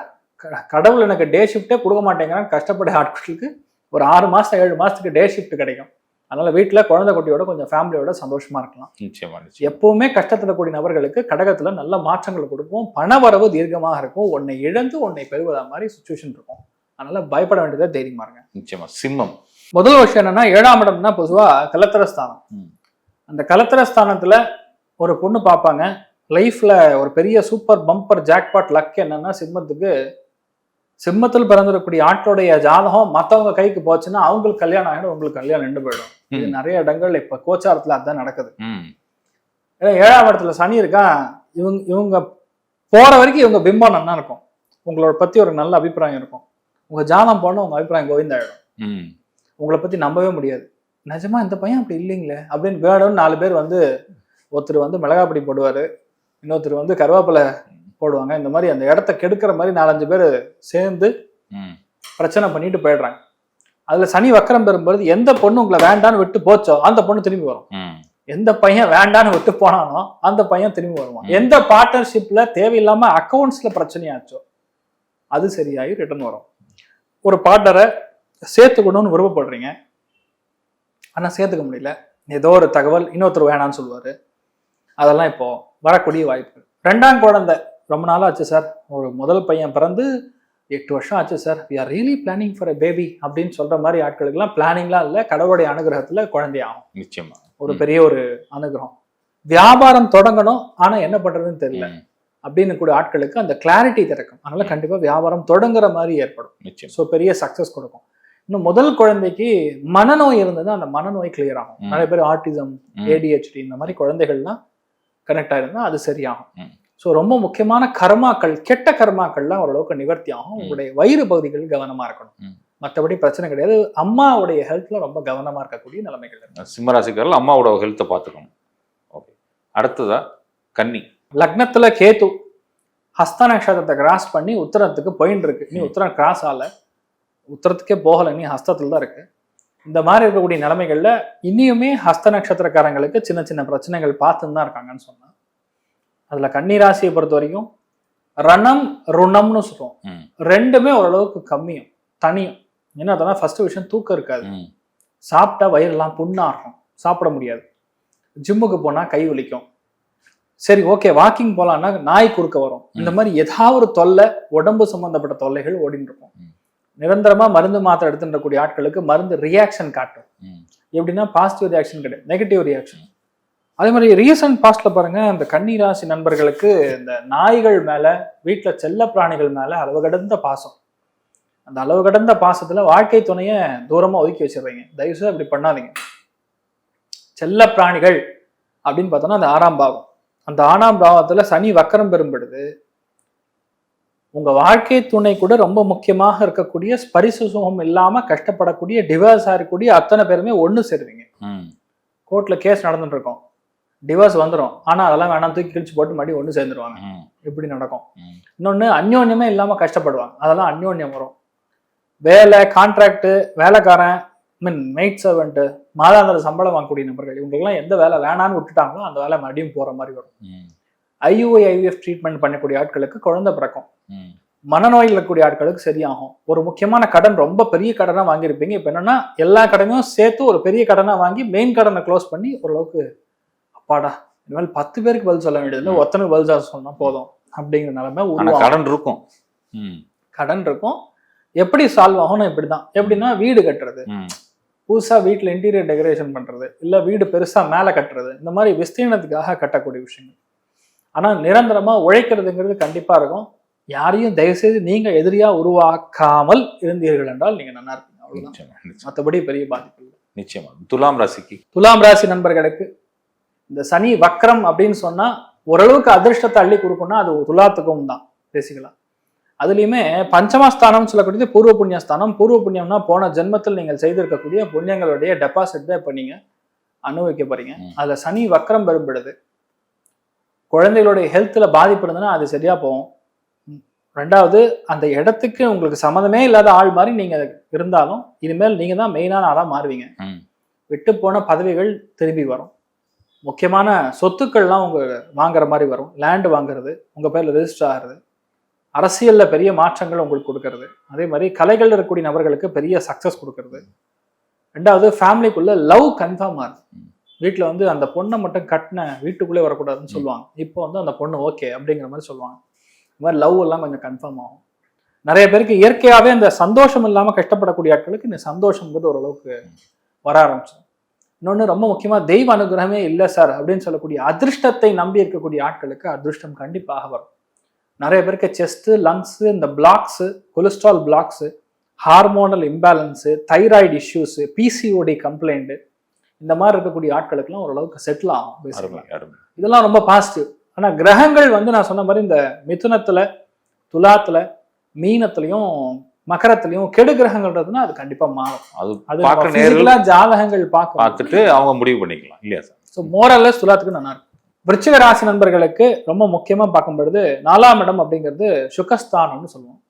கடவுள் எனக்கு டே ஷிஃப்ட்டே கொடுக்க மாட்டேங்கிறான்னு கஷ்டப்பட்ட ஆட்களுக்கு ஒரு ஆறு மாசம் ஏழு மாசத்துக்கு டே ஷிஃப்ட் கிடைக்கும். அதனால வீட்டில் குழந்தை குட்டியோட கொஞ்சம் ஃபேமிலியோட சந்தோஷமா இருக்கலாம். நிச்சயமா எப்பவுமே கஷ்டத்துல கூடிய நபர்களுக்கு கடகத்துல நல்ல மாற்றங்களை கொடுக்கும். பணவரவு தீர்க்கமாக இருக்கும். உன்னை இழந்து உன்னை பெறுவதா மாதிரி சுச்சுவேஷன் இருக்கும். அதனால பயப்பட வேண்டியதா தைரியமா இருங்க நிச்சயமா. சிம்மம். முதல் விஷயம் என்னன்னா ஏழாம் இடம்னா பொதுவா கலத்திரஸ்தானம். அந்த கலத்திரஸ்தானத்துல ஒரு பொண்ணு பார்ப்பாங்க. லைஃப்ல ஒரு பெரிய சூப்பர் பம்பர் ஜாக்பாட் லக் என்னன்னா சிம்மத்துக்கு சிம்மத்தில் பிறந்திருக்கக்கூடிய ஆட்களுடைய ஜாதகம் மத்தவங்க கைக்கு போச்சுன்னா அவங்களுக்கு கல்யாணம் ஆகிடும் உங்களுக்கு கல்யாணம் நின்று போயிடும். இது. நிறைய இடங்கள் இப்ப கோச்சாரத்துல அதான் நடக்குது. ஏன்னா ஏழாம் இடத்துல சனி இருக்கா இவங்க இவங்க போற வரைக்கும் இவங்க பிம்பம் நல்லா இருக்கும். உங்களோட பத்தி ஒரு நல்ல அபிப்பிராயம் இருக்கும். உங்க ஜாதகம் போனா உங்க அபிப்பிராயம் கோவிந்தாயிடும். உங்களை பத்தி நம்பவே முடியாது. நிஜமா இந்த பையன் அப்படி இல்லைங்களே அப்படின்னு வேணும்னு நாலு பேர் வந்து ஒருத்தர் வந்து மிளகாப்பொடி போடுவாரு இன்னொருத்தர் வந்து கருவேப்பிலை போடுவாங்க. இந்த மாதிரி அந்த இடத்த கெடுக்கிற மாதிரி நாலஞ்சு பேர் சேர்ந்து பிரச்சனை பண்ணிட்டு போயிடுறாங்க. அதுல சனி வக்கரம் பெறும்போது எந்த பொண்ணு உங்களை வேண்டான்னு விட்டு போச்சோ அந்த பொண்ணு திரும்பி வரும். எந்த பையன் வேண்டான்னு விட்டு போனானோ அந்த பையன் திரும்பி வருவான். எந்த பார்ட்னர்ஷிப்ல தேவையில்லாம அக்கௌண்ட்ஸ்ல பிரச்சனையாச்சோ அது சரியாகி ரிட்டர்ன் வரும். ஒரு பார்ட்னரை சேர்த்துக்கணும்னு விருப்பப்படுறீங்க. ஆனா சேர்த்துக்க முடியல. ஏதோ ஒரு தகவல் இன்னொருத்தர் வேணாம்னு சொல்லுவாரு. அதெல்லாம் இப்போ வரக்கூடிய வாய்ப்பு ரெண்டாம் குழந்தை ரொம்ப நாள் ஆச்சு சார். ஒரு முதல் பையன் பிறந்து எட்டு வருஷம் ஆச்சு sir. We are really planning for a baby அப்படின்னு சொல்ற மாதிரி ஆட்களுக்கெல்லாம் பிளானிங்லாம் இல்லை. கடவுளுடைய அனுகிரகத்துல குழந்தையாகும் நிச்சயமா. ஒரு. பெரிய ஒரு அனுகிரகம். வியாபாரம் தொடங்கணும். ஆனா என்ன பண்றதுன்னு தெரியல. அப்படின்னு கூட ஆட்களுக்கு அந்த கிளாரிட்டி திறக்கும். அதனால கண்டிப்பா வியாபாரம் தொடங்குற மாதிரி ஏற்படும். நிச்சயம். ஸோ பெரிய சக்சஸ் கொடுக்கும். இன்னும் முதல் குழந்தைக்கு மனநோய் இருந்தது அந்த மனநோய் கிளியர் ஆகும். நிறைய பேர் ஆட்டிசம் ம், ஏடிஹெச்டி இந்த மாதிரி குழந்தைகள்லாம் கனெக்ட் ஆயிருந்தா அது சரியாகும். ஸோ ரொம்ப முக்கியமான கர்மாக்கள் கெட்ட கர்மாக்கள்லாம் ஓரளவுக்கு நிவர்த்தி ஆகும். உங்களுடைய வயிறு பகுதிகள் கவனமா இருக்கணும். மற்றபடி பிரச்சனை கிடையாது. அம்மாவுடைய ஹெல்த்ல ரொம்ப கவனமா இருக்கக்கூடிய நிலைமைகள் சிம்மராசிக்காரர்கள் அம்மாவோட ஹெல்த்தை பார்த்துக்கணும். ஓகே அடுத்ததா கன்னி. லக்னத்துல கேது ஹஸ்த நட்சத்திரத்தை கிராஸ் பண்ணி உத்தரத்துக்கு போயின்னு இருக்கு. நீ. உத்தரம் கிராஸ் ஆகல. உத்தரத்துக்கே போகல. நீ ஹஸ்தத்துல தான் இருக்கு. இந்த மாதிரி இருக்கக்கூடிய நிலைமைகள்ல இனியுமே ஹஸ்த நட்சத்திரக்காரங்களுக்கு சின்ன சின்ன பிரச்சனைகள் பார்த்துன்னு தான் இருக்காங்கன்னு சொன்னா அதுல கன்னிராசியை பொறுத்த வரைக்கும் ரணம் ருணம்னு சொல்லுவோம் ரெண்டுமே ஓரளவுக்கு கம்மியும் தனியும். என்ன அதெல்லாம் ஃபர்ஸ்ட் விஷயம் தூக்கம் இருக்காது. சாப்பிட்டா வயிறெல்லாம் புண்ணாகும் சாப்பிட முடியாது. ஜிம்முக்கு போனா கை வலிக்கும். சரி ஓகே வாக்கிங் போலான்னா நாய் குறுக்க வரும். இந்த மாதிரி ஏதாவது ஒரு தொல்லை உடம்பு சம்பந்தப்பட்ட தொல்லைகள் ஓடிட்டு இருக்கும். நிரந்தரமா மருந்து மாத்திரை எடுத்துட்டு இருக்கக்கூடிய ஆட்களுக்கு மருந்து ரியாக்ஷன் காட்டும். எப்படின்னா பாசிட்டிவ் ரியாக்ஷன் கிடையாது. நெகட்டிவ் ரியாக்ஷன் அதே மாதிரி ரீசன்ட் பாஸ்ட்ல பாருங்க அந்த கன்னிராசி நண்பர்களுக்கு இந்த நாய்கள் மேல வீட்டுல செல்ல பிராணிகள் மேல அளவு கடந்த பாசம். அந்த அளவு கடந்த பாசத்துல வாழ்க்கை துணைய தூரமா ஒதுக்கி வச்சிடுறீங்க. தயவுசெய்து அப்படி பண்ணாதீங்க. செல்ல பிராணிகள் அப்படின்னு பார்த்தோம்னா அந்த ஆறாம் பாவம். அந்த ஆறாம் பாவத்துல சனி வக்கரம் பெரும்படுது உங்க வாழ்க்கை துணை கூட ரொம்ப முக்கியமாக இருக்கக்கூடிய பரிசு சுகம் இல்லாம கஷ்டப்படக்கூடிய டிவர்ஸ் இருக்கக்கூடிய அத்தனை பேருமே ஒண்ணு சேருவீங்க. ம், கோர்ட்ல கேஸ் நடந்துட்டு இருக்கோம். டிவோர்ஸ் வந்துடும் ஆனா அதெல்லாம் வேணாம் தூக்கி கிழிச்சு போட்டு மறுபடியும் ஒன்று சேர்ந்துருவாங்க. இப்படி நடக்கும்? ம், இன்னொன்னு அந்யோன்யமே இல்லாம கஷ்டப்படுவாங்க. அதெல்லாம் அந்யோன்யம் வரும். வேலை கான்ட்ராக்ட் வேலைக்காரன் மீன் மெய்ட் சர்வெண்ட் மாதாந்திர சம்பளம் வாங்கக்கூடிய நபர்கள் இவங்களுக்குலாம் எந்த வேலை வேணான்னு விட்டுட்டாங்களோ அந்த வேலை மறுபடியும் போற மாதிரி வரும். ஐயூஐ ஐவிஎஃப் ட்ரீட்மெண்ட் பண்ணக்கூடிய ஆட்களுக்கு குழந்தை பிறக்கும். மனநோயில் இருக்கக்கூடிய ஆட்களுக்கு சரியாகும். ஒரு முக்கியமான கடன் ரொம்ப பெரிய கடனா வாங்கியிருப்பீங்க. இப்போ என்னன்னா எல்லா கடனையும் சேர்த்து ஒரு பெரிய கடனா வாங்கி மெயின் கடனை க்ளோஸ் பண்ணி ஓரளவுக்கு அப்பாடா இனிமேல் பத்து பேருக்கு பதில் சொல்ல வேண்டியதில்லை ஒத்தனை பதில் சொல்ல சொன்னா போதும். அப்படிங்கிற நிலைமை கடன் இருக்கும். கடன் இருக்கும். எப்படி சால்வ் ஆகும்னு இப்படிதான். எப்படின்னா வீடு கட்டுறது. புதுசா வீட்டுல இன்டீரியர் டெக்கரேஷன் பண்றது. இல்ல வீடு பெருசா மேல கட்டுறது. இந்த மாதிரி விஸ்தீர்ணத்துக்காக கட்டக்கூடிய விஷயங்கள். ஆனா நிரந்தரமா உழைக்கிறதுங்கிறது கண்டிப்பா இருக்கும். யாரையும் தயவுசெய்து நீங்க எதிரியா உருவாக்காமல் இருந்தீர்கள் என்றால் நீங்க நல்லா இருப்பீங்க. அவ்வளவுதான். மற்றபடி பெரிய பாதிப்பு இல்லை. நிச்சயமா. துலாம் ராசிக்கு. துலாம் ராசி நண்பர்களுக்கு இந்த சனி வக்ரம் அப்படின்னு சொன்னா ஓரளவுக்கு அதிர்ஷ்டத்தை அள்ளி கொடுக்கும்னா அது துலாத்துக்கும் தான் பேசிக்கலா அதுலயுமே பஞ்சமஸ்தானம் சொல்லக்கூடியது பூர்வ புண்ணியஸ்தானம். பூர்வ புண்ணியம்னா போன ஜென்மத்தில் நீங்கள் செய்திருக்கக்கூடிய புண்ணியங்களுடைய டெபாசிட் தான் இப்ப நீங்க அனுபவிக்க போறீங்க. அதுல சனி வக்ரம் பெரும்படுது குழந்தைகளுடைய ஹெல்த்ல பாதிப்பு இருந்ததுன்னா அது சரியா போகும். ரெண்டாவது அந்த இடத்துக்கு உங்களுக்கு சம்மந்தமே இல்லாத ஆள் மாதிரி நீங்க இருந்தாலும் இனிமேல் நீங்க தான் மெயினான ஆளா மாறுவீங்க. விட்டு போன பதவிகள் திரும்பி வரும். முக்கியமான சொத்துக்கள்லாம் உங்க வாங்குற மாதிரி வரும். லேண்ட் வாங்குறது உங்க பேர்ல ரெஜிஸ்டர் ஆகிறது அரசியல்ல பெரிய மாற்றங்கள் உங்களுக்கு கொடுக்கறது. அதே மாதிரி கலைகள் இருக்கக்கூடிய நபர்களுக்கு பெரிய சக்சஸ் கொடுக்கறது. ரெண்டாவது ஃபேமிலிக்குள்ள லவ் கன்ஃபார்ம் ஆகுது. வீட்டில் வந்து அந்த பொண்ணை மட்டும் கட்டின வீட்டுக்குள்ளே வரக்கூடாதுன்னு. சொல்லுவாங்க. இப்போ வந்து அந்த பொண்ணு ஓகே அப்படிங்கிற மாதிரி சொல்லுவாங்க. இந்த மாதிரி லவ் எல்லாம் கொஞ்சம் கன்ஃபார்ம் ஆகும். நிறைய பேருக்கு இயற்கையாகவே அந்த சந்தோஷம் இல்லாமல் கஷ்டப்படக்கூடிய ஆட்களுக்கு இந்த சந்தோஷம்ங்கிறது ஓரளவுக்கு வர ஆரம்பிச்சிடும். இன்னொன்று ரொம்ப முக்கியமாக தெய்வ அனுகிரகமே இல்லை சார் அப்படின்னு சொல்லக்கூடிய அதிர்ஷ்டத்தை நம்பி இருக்கக்கூடிய ஆட்களுக்கு அதிர்ஷ்டம் கண்டிப்பாக வரும். நிறைய பேருக்கு செஸ்ட்டு லங்ஸு இந்த blocks cholesterol blocks hormonal imbalance thyroid issues PCOD complaint இந்த மாதிரி இருக்கக்கூடிய ஆட்களுக்கெல்லாம் ஓரளவுக்கு செட்டில் ஆகும் இதெல்லாம் ரொம்ப பாசிட்டிவ் ஆனா கிரகங்கள் வந்து நான் சொன்ன மாதிரி இந்த மிதுனத்துல துலாத்துல மீனத்துலயும் மகரத்துலயும் கெடு கிரகங்கள்ன்றதுன்னா அது கண்டிப்பா மாறும். அது அது பார்க்க நேரில் ஜாதகங்கள் பார்க்கும். பார்த்துட்டு அவங்க முடிவு பண்ணிக்கலாம். இல்லையா சார்? ஸோ மோரல்லஸ் துலாத்துக்கு நல்லா இருக்கும். விருச்சிக ராசி நண்பர்களுக்கு ரொம்ப முக்கியமா பார்க்கும் பொழுது நாலாம் இடம் அப்படிங்கிறது சுகஸ்தானம்னு சொல்லுவோம்.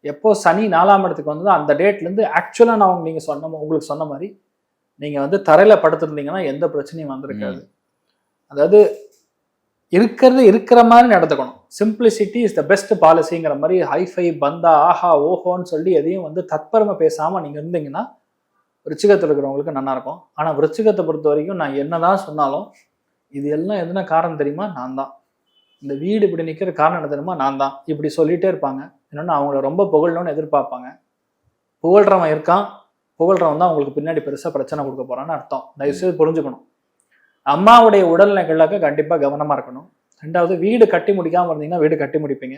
எப்போ சனி நாலாம் இடத்துக்கு வந்ததோ அந்த டேட்ல இருந்து ஆக்சுவலா நான் உங்க- நீங்க சொன்ன உங்களுக்கு சொன்ன மாதிரி நீங்க வந்து தரையில படுத்திருந்தீங்கன்னா எந்த பிரச்சனையும் வந்திருக்காது. அதாவது இருக்கிறது இருக்கிற மாதிரி நடந்துக்கணும். சிம்பிளிசிட்டி இஸ் த பெஸ்ட் பாலிசிங்கிற மாதிரி ஹைஃபை பந்தா ஆஹா ஓஹோன்னு சொல்லி எதையும் வந்து தத்பரமை பேசாமல் நீங்கள் இருந்தீங்கன்னா விருச்சிகத்தில் இருக்கிறவங்களுக்கு நல்லாயிருக்கும் ஆனால் விருச்சிகத்தை பொறுத்த வரைக்கும் நான் என்ன தான் சொன்னாலும் இது எல்லாம் எதுனா காரணம் தெரியுமா? நான் தான். இந்த வீடு இப்படி நிற்கிற காரணம் என்ன தெரியுமா? நான் தான். இப்படி சொல்லிகிட்டே இருப்பாங்க. இன்னொன்று அவங்கள ரொம்ப புகழணும்னு எதிர்பார்ப்பாங்க. புகழ்றவன் இருக்கான். புகழ்றவன் தான் அவங்களுக்கு பின்னாடி பெருசாக பிரச்சனை கொடுக்க போகிறான்னு அர்த்தம். தயவுசெய்து புரிஞ்சுக்கணும். அம்மாவுடைய உடல்நிலைகளுக்கு கண்டிப்பாக கவனமாக இருக்கணும். ரெண்டாவது வீடு கட்டி முடிக்காமல் இருந்தீங்கன்னா வீடு கட்டி முடிப்பீங்க.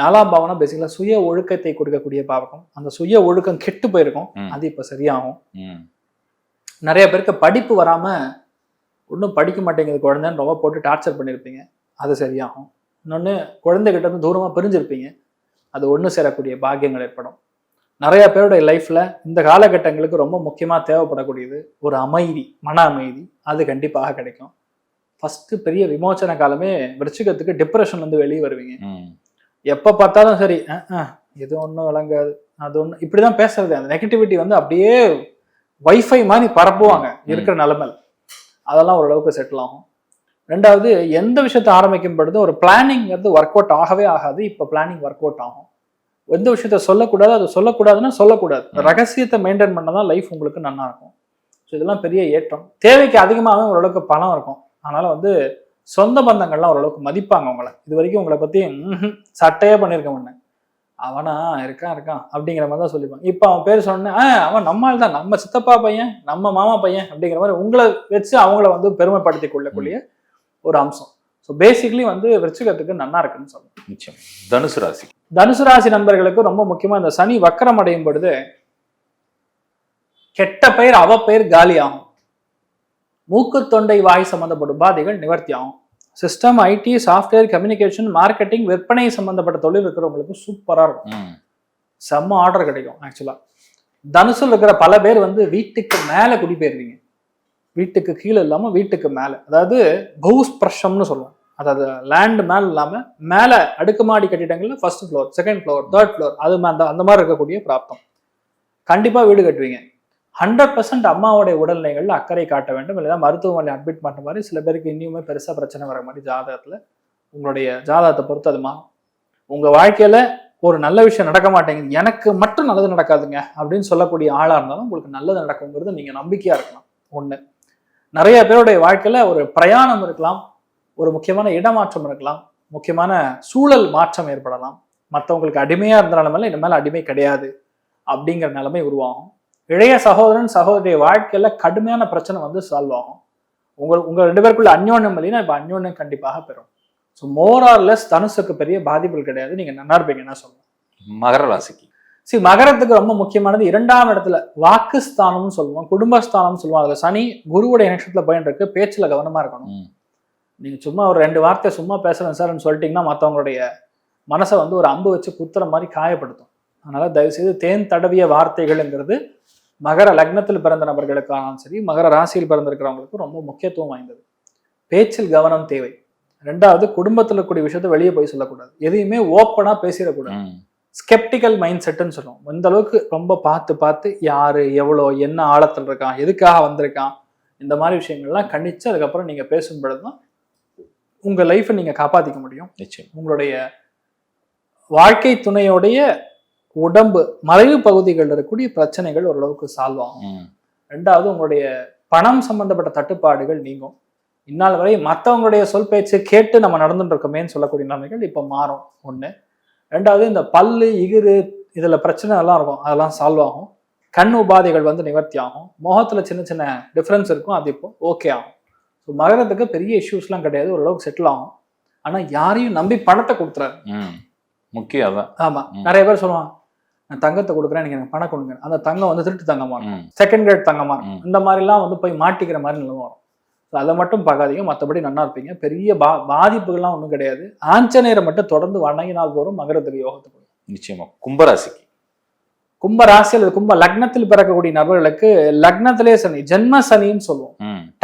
நாலாம் பாவனா பேசிக்கலாக சுய ஒழுக்கத்தை கொடுக்கக்கூடிய பாவகம். அந்த சுய ஒழுக்கம் கெட்டு போயிருக்கும். அது இப்போ சரியாகும். நிறைய பேருக்கு படிப்பு வராம ஒன்றும் படிக்க மாட்டேங்குது. குழந்தைன்னு ரொம்ப போட்டு டார்ச்சர் பண்ணியிருப்பீங்க அது சரியாகும். இன்னொன்று குழந்தைகிட்ட இருந்து தூரமாக பிரிஞ்சிருப்பீங்க. அது ஒன்று சேரக்கூடிய பாக்கியங்கள் ஏற்படும். நிறைய பேருடைய லைஃப்ல இந்த காலகட்டங்களுக்கு ரொம்ப முக்கியமாக தேவைப்படக்கூடியது ஒரு அமைதி மன அமைதி. அது கண்டிப்பாக கிடைக்கும். ஃபர்ஸ்ட் பெரிய விமோச்சன காலமே விருச்சிகத்துக்கு டிப்ரெஷன் வந்து வெளியே வருவீங்க. எப்போ பார்த்தாலும் சரி இது ஒன்றும் விளங்காது அது ஒன்று இப்படி தான் பேசுறது. அந்த நெகட்டிவிட்டி வந்து அப்படியே வைஃபை மாதிரி பரப்புவாங்க இருக்கிற நிலைமையில். அதெல்லாம் ஓரளவுக்கு செட்டில் ஆகும். ரெண்டாவது எந்த விஷயத்தை ஆரம்பிக்கும் பொழுது ஒரு பிளானிங்கிறது ஒர்க் அவுட் ஆகவே ஆகாது. இப்போ பிளானிங் ஒர்க் அவுட் ஆகும். எந்த விஷயத்த சொல்லக்கூடாது அது சொல்லக்கூடாதுன்னா சொல்லக்கூடாது. ரகசியத்தை மெயின்டைன் பண்ண தான் லைஃப் உங்களுக்கு நல்லா இருக்கும். ஸோ இதெல்லாம் பெரிய ஏற்றம். தேவைக்கு அதிகமாகவே ஓரளவுக்கு பணம் இருக்கும். அதனால வந்து சொந்த பந்தங்கள்லாம் ஓரளவுக்கு மதிப்பாங்க உங்களை. இது வரைக்கும் உங்களை பத்தி ம்ஹும், சட்டையே பண்ணியிருக்க மாட்டேன். அவனா இருக்கான் இருக்கான் அப்படிங்கிற மாதிரி தான் சொல்லிப்பாங்க இப்போ அவன் பேர் சொன்னேன் ஆ அவன் நம்மால் தான். நம்ம சித்தப்பா பையன் நம்ம மாமா பையன் அப்படிங்கிற மாதிரி உங்களை வச்சு அவங்கள வந்து பெருமைப்படுத்தி கொள்ளக்கூடிய ஒரு அம்சம். ஸோ பேசிக்லி வந்து விருச்சிகத்துக்கு நன்னா இருக்குன்னு சொல்லலாம் நிச்சயம். தனுசு ராசி. தனுசு ராசி நண்பர்களுக்கு ரொம்ப முக்கியமா இந்த சனி வக்கரம் அடையும் பொழுது கெட்ட பெயர் அவ பெயர் காலியாகும். மூக்கு தொண்டை வாய் சம்பந்தப்பட்ட உபாதைகள் நிவர்த்தி ஆகும் system IT software communication marketing விற்பனை சம்பந்தப்பட்ட தொழில் இருக்கிறவங்களுக்கு சூப்பரா இருக்கும். செம்ம ஆர்டர் கிடைக்கும் ஆக்சுவலா தனுசுல இருக்கிற பல பேர் வந்து வீட்டுக்கு மேல குடிபெயர்வீங்க வீட்டுக்கு கீழே இல்லாம வீட்டுக்கு மேல. அதாவது பௌஸ்பிரஷம்னு சொல்லுவோம் அதாவது லேண்டு மேல இல்லாமல் மேலே அடுக்குமாடி கட்டிடங்களில் first floor second floor third floor அது அந்த அந்த மாதிரி இருக்கக்கூடிய பிராப்தம். கண்டிப்பாக வீடு கட்டுவீங்க. ஹண்ட்ரட் பர்சன்ட் அம்மாவுடைய உடல்நிலைகளில் அக்கறை காட்ட வேண்டும். இல்லைன்னா மருத்துவமனை அட்மிட் பண்ணுற மாதிரி சில பேருக்கு இன்னுமே பெருசாக பிரச்சனை வர மாதிரி ஜாதகத்தில் உங்களுடைய ஜாதகத்தை பொறுத்து அது மாறும். வாழ்க்கையில் ஒரு நல்ல விஷயம் நடக்க மாட்டேங்குது. எனக்கு மட்டும் நல்லது நடக்காதுங்க அப்படின்னு சொல்லக்கூடிய ஆளாக இருந்தாலும் உங்களுக்கு நல்லது நடக்குங்கிறது நீங்கள் நம்பிக்கையாக இருக்கலாம். ஒன்று நிறைய பேருடைய வாழ்க்கையில் ஒரு பிரயாணம் இருக்கலாம். ஒரு முக்கியமான இடமாற்றம் இருக்கலாம் முக்கியமான சூழல் மாற்றம் ஏற்படலாம். மற்றவங்களுக்கு அடிமையா இருந்த நிலைமையில இனிமேல் அடிமை கிடையாது அப்படிங்கிற நிலைமை உருவாகும். இளைய சகோதரன் சகோதரிய வாழ்க்கையில கடுமையான பிரச்சனை வந்து சால்வ் ஆகும். உங்க உங்க ரெண்டு பேருக்குள்ள அந்யோன்யம் இல்லைன்னா இப்ப அந்யோன்யம் கண்டிப்பாக பெறும். ஸோ மோர் ஆர் லெஸ் தனுசுக்கு பெரிய பாதிப்புகள் கிடையாது. நீங்க நல்லா இருப்பீங்க என்ன சொல்லலாம் மகர ராசிக்கு சரி மகரத்துக்கு ரொம்ப முக்கியமானது இரண்டாம் இடத்துல வாக்குஸ்தானம்னு சொல்லுவோம் குடும்பஸ்தானம்னு சொல்லுவோம். அதுல சனி குருவுடைய நட்சத்திரத்துல போயிட்டு இருக்கு. பேச்சுல கவனமா இருக்கணும். ம் நீங்க சும்மா ஒரு ரெண்டு வார்த்தை சும்மா பேசுறேன் சார்னு சொல்லிட்டீங்கன்னா மற்றவங்களுடைய மனசை வந்து ஒரு அம்பு வச்சு குத்துற மாதிரி காயப்படுத்தும். அதனால தயவுசெய்து தேன் தடவிய வார்த்தைகள்ங்கிறது மகர லக்னத்தில் பிறந்த நபர்களுக்கானாலும் சரி மகர ராசியில் பிறந்திருக்கிறவங்களுக்கு ரொம்ப முக்கியத்துவம் வாய்ந்தது. பேச்சில் கவனம் தேவை. ரெண்டாவது குடும்பத்தில் இருக்கக்கூடிய விஷயத்தை வெளியே போய் சொல்லக்கூடாது. எதையுமே ஓப்பனா பேசிடக்கூடாது. ஸ்கெப்டிக்கல் மைண்ட் செட்டுன்னு சொல்லுவோம். இந்த அளவுக்கு ரொம்ப பார்த்து பார்த்து யாரு எவ்வளோ என்ன ஆழத்தில் இருக்கான் எதுக்காக வந்திருக்கான் இந்த மாதிரி விஷயங்கள்லாம் கணிச்சு அதுக்கப்புறம் நீங்க பேசும் பொழுது தான் உங்க லைஃப்பை நீங்க காப்பாத்திக்க முடியும். நிச்சயம். உங்களுடைய வாழ்க்கை துணையோடைய உடம்பு மறைவு பகுதிகளில் இருக்கக்கூடிய பிரச்சனைகள் ஓரளவுக்கு சால்வ் ஆகும். ரெண்டாவது உங்களுடைய பணம் சம்பந்தப்பட்ட தட்டுப்பாடுகள் நீங்கும். இந்நாள் வரை மற்றவங்களுடைய சொல் பேச்சு கேட்டு நம்ம நடந்துட்டு இருக்கோமேன்னு சொல்லக்கூடிய நிலைமைகள் இப்போ மாறும். ஒன்று ரெண்டாவது இந்த பல்லு இகுரு இதில் பிரச்சனை எல்லாம் இருக்கும். அதெல்லாம் சால்வ் ஆகும். கண் உபாதைகள் வந்து நிவர்த்தி ஆகும். முகத்துல சின்ன சின்ன டிஃப்ரென்ஸ் இருக்கும். அது இப்போ ஓகே ஆகும். ஸோ மகரத்துக்கு பெரிய இஷ்யூஸ்லாம் கிடையாது. ஓரளவுக்கு செட்டில் ஆகும். ஆனால் யாரையும் நம்பி பணத்தை கொடுத்துறாரு. ம். முக்கியம் அதான். ஆமா. ம். நிறைய பேர் சொல்லுவாங்க நான் தங்கத்தை கொடுக்குறேன் நீங்க எனக்கு பணம் கொடுங்க. அந்த தங்கம் வந்து திருட்டு தங்கமா இருக்கும். செகண்ட் கிரேட் தங்கமா இருக்கும். இந்த மாதிரிலாம் வந்து போய் மாட்டிக்கிற மாதிரி நிலைமை வரும். ஸோ அதை மட்டும் பார்க்காதீங்க மற்றபடி நல்லா இருப்பீங்க. பெரிய பா பாதிப்புகள்லாம் ஒன்றும் கிடையாது. ஆஞ்சநேயரை மட்டும் தொடர்ந்து வணங்கினால் போதும் மகரத்துக்கு யோகத்துக்கு. வரும். நிச்சயமா. கும்பராசிக்கு. கும்ப ராசி அல்லது கும்ப லக்னத்தில் பிறக்கக்கூடிய நபர்களுக்கு லக்னத்திலே சனி ஜென்ம சனின்னு சொல்லுவோம்.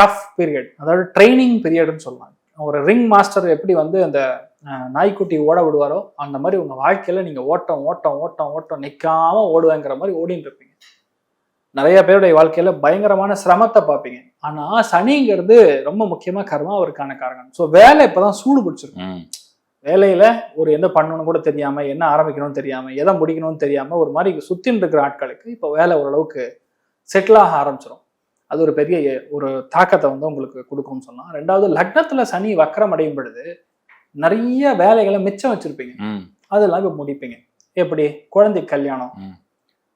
டஃப் பீரியட் அதாவது ட்ரைனிங் பீரியட்னு சொல்லலாம் ஒரு ரிங் மாஸ்டர் எப்படி வந்து அந்த நாய்க்குட்டி ஓட விடுவாரோ அந்த மாதிரி உங்க வாழ்க்கையில நீங்க ஓட்டம் ஓட்டம் ஓட்டம் ஓட்டம் நிக்காம ஓடுவேங்கிற மாதிரி ஓடிட்டு இருப்பீங்க. நிறைய பேருடைய வாழ்க்கையில பயங்கரமான சிரமத்தை பார்ப்பீங்க. ஆனா சனிங்கிறது ரொம்ப முக்கியமா கர்மா அவருக்கான காரணம். ஸோ வேலை இப்பதான் சூடு பிடிச்சிருக்கும் வேலையில ஒரு எந்த பண்ணணும்னு கூட தெரியாம என்ன ஆரம்பிக்கணும்னு தெரியாம எதை முடிக்கணும்னு தெரியாம ஒரு மாதிரி சுத்தின்னு இருக்கிற ஆட்களுக்கு இப்போ வேலை ஓரளவுக்கு செட்டில் ஆக ஆரம்பிச்சிடும் அது ஒரு பெரிய ஒரு தாக்கத்தை வந்து உங்களுக்கு கொடுக்கும்னு சொல்லலாம். ரெண்டாவது லக்னத்துல சனி வக்கரம் அடையும் பொழுது நிறைய வேலைகளை மிச்சம் வச்சிருப்பீங்க. அதெல்லாம் இப்போ முடிப்பீங்க. எப்படி? குழந்தை கல்யாணம்.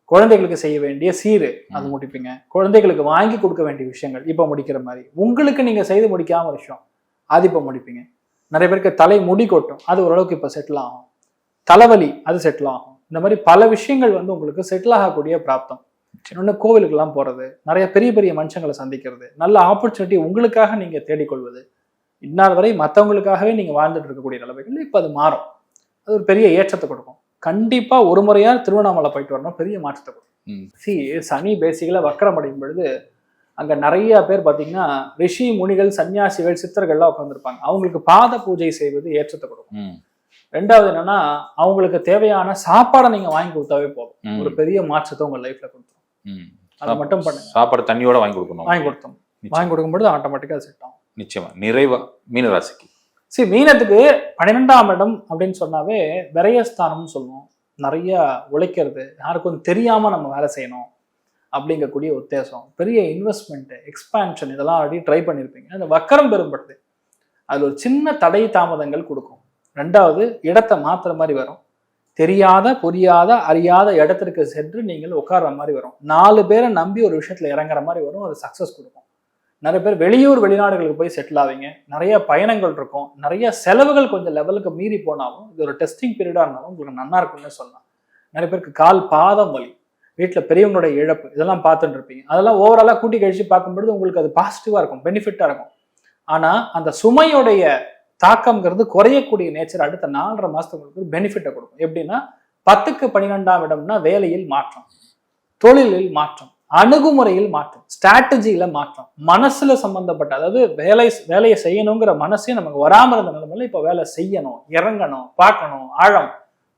குழந்தைகளுக்கு செய்ய வேண்டிய சீரு அது. முடிப்பீங்க. குழந்தைகளுக்கு வாங்கி கொடுக்க வேண்டிய விஷயங்கள் இப்போ முடிக்கிற மாதிரி. உங்களுக்கு நீங்க செய்து முடிக்காம விஷயம் அது இப்போ முடிப்பீங்க. நிறைய பேருக்கு தலை முடி கொட்டும். அது ஓரளவுக்கு இப்போ செட்டில் ஆகும். தலைவலி அது செட்டில் ஆகும். இந்த மாதிரி பல விஷயங்கள் வந்து உங்களுக்கு செட்டில் ஆகக்கூடிய பிராப்தம். இன்னொன்று கோவிலுக்கெல்லாம் போறது. நிறைய பெரிய பெரிய மனுஷங்களை சந்திக்கிறது. நல்ல ஆப்பர்ச்சுனிட்டி உங்களுக்காக நீங்க தேடிக்கொள்வது. இந்நாள் வரை மற்றவங்களுக்காகவே நீங்க வாழ்ந்துட்டு இருக்கக்கூடிய நிலைமைகள் இப்போ அது மாறும். அது ஒரு பெரிய ஏற்றத்தை கொடுக்கும். கண்டிப்பா ஒரு முறையா திருவண்ணாமலை போயிட்டு வரணும். பெரிய மாற்றத்தை கொடுக்கும். சி சனி பேசிக்கலா வக்கரம் அடையும் பொழுது அங்க நிறைய பேர் பாத்தீங்கன்னா ரிஷி முனிகள் சன்னியாசிகள் சித்தர்கள்லாம் உட்காந்துருப்பாங்க அவங்களுக்கு பாத பூஜை செய்வது ஏற்றத்தை கொடுக்கும். ரெண்டாவது என்னன்னா அவங்களுக்கு தேவையான சாப்பாடை நீங்க வாங்கி கொடுத்தாவே போதும். ஒரு பெரிய மாற்றத்தை உங்க லைஃப்ல கொடுத்துரும். அதை மட்டும் பண்ணுங்க சாப்பாடு தண்ணியோட வாங்கி கொடுக்கணும். வாங்கி கொடுத்தோம். வாங்கி கொடுக்கும்பொழுது ஆட்டோமேட்டிக்கா செட் ஆகும். நிச்சயமா. நிறைவா மீனராசிக்கு. சரி மீனத்துக்கு பன்னிரெண்டாம் இடம் அப்படின்னு சொன்னாவே விரயஸ்தானம்னு சொல்லுவோம். நிறைய உழைக்கிறது யாருக்கும் தெரியாம நம்ம வேலை செய்யணும். அப்படிங்கக்கூடிய உத்தேசம். பெரிய இன்வெஸ்ட்மெண்ட்டு எக்ஸ்பான்ஷன் இதெல்லாம் ஆல்ரெடி ட்ரை பண்ணியிருப்பீங்க அந்த வக்கரம் பெரும்படுது. அதில் ஒரு சின்ன தடை தாமதங்கள் கொடுக்கும். ரெண்டாவது இடத்தை மாத்துற மாதிரி வரும். தெரியாத புரியாத அறியாத இடத்திற்கு சென்று நீங்கள் உட்கார்ற மாதிரி வரும். நாலு பேரை நம்பி ஒரு விஷயத்தில் இறங்குற மாதிரி வரும். அது சக்ஸஸ் கொடுக்கும். நிறைய பேர் வெளியூர் வெளிநாடுகளுக்கு போய் செட்டில் ஆவீங்க. நிறைய பயணங்கள் இருக்கும். நிறைய செலவுகள் கொஞ்சம் லெவலுக்கு மீறி போனாலும் இது ஒரு டெஸ்டிங் பீரியடாக இருந்தாலும் உங்களுக்கு நல்லா இருக்கும்னு சொல்லலாம். நிறைய பேருக்கு கால் பாதம் வலி. வீட்டில் பெரியவங்களுடைய இழப்பு இதெல்லாம் பார்த்துட்டு இருப்பீங்க அதெல்லாம் ஓவராலாக கூட்டி கழிச்சு பார்க்கும்பொழுது உங்களுக்கு அது பாசிட்டிவாக இருக்கும் பெனிஃபிட்டாக இருக்கும். ஆனால் அந்த சுமையுடைய தாக்கம்ங்கிறது குறையக்கூடிய நேச்சர் அடுத்த நாலரை மாதத்துக்கு உங்களுக்கு பெனிஃபிட்டை கொடுக்கும். எப்படின்னா பத்துக்கு பன்னிரெண்டாம் இடம்னா வேலையில் மாற்றம் தொழிலில் மாற்றம் அணுகுமுறையில் மாற்றம் ஸ்ட்ராட்டஜியில மாற்றம் மனசுல சம்பந்தப்பட்ட அதாவது வேலை வேலையை செய்யணுங்கிற மனசே நமக்கு வராமல் இருந்த நிலைமையில இப்போ வேலை செய்யணும் இறங்கணும் பார்க்கணும் ஆழம்